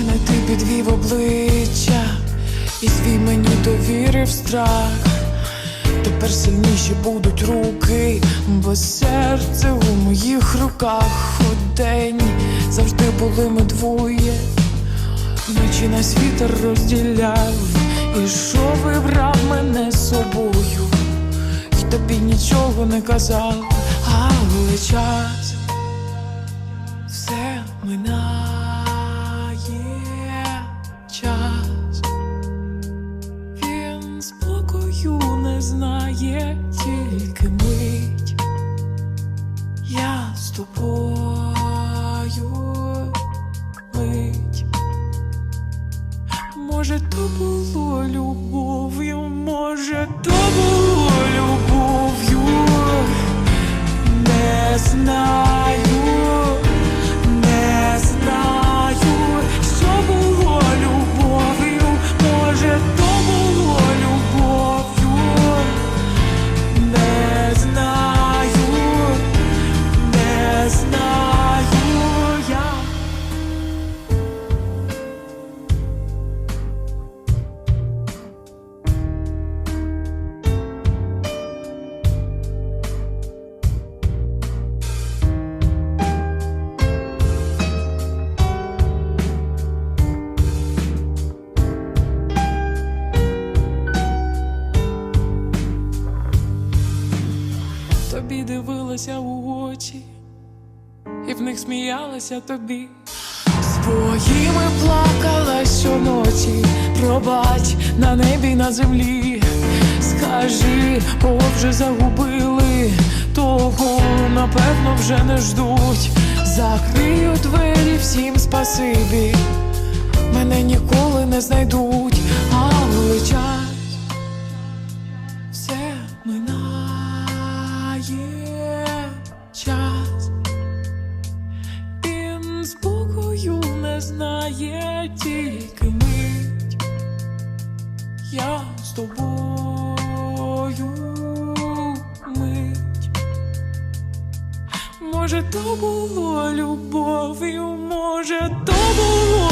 Мене ти підвів обличчя, і свій мені довірив страх. Тепер сильніші будуть руки, бо серце у моїх руках. Одень завжди були ми двоє, вночі нас вітер розділяв, і що вибрав мене собою, і тобі нічого не казав, але час все минає спокою не знає тільки мить. Я з тобою мить. Може, то було любов'ю, може, то було любов'ю. Не знаю, Тобі дивилася у очі, і в них сміялася тобі. Своїми плакала щоночі, пробач на небі, на землі. Скажи, кого вже загубили, того напевно вже не ждуть. Закрию двері всім спасибі, мене ніколи не знайдуть, але знає тільки мить. Я з тобою мить. Може, то було любов'ю, може, то було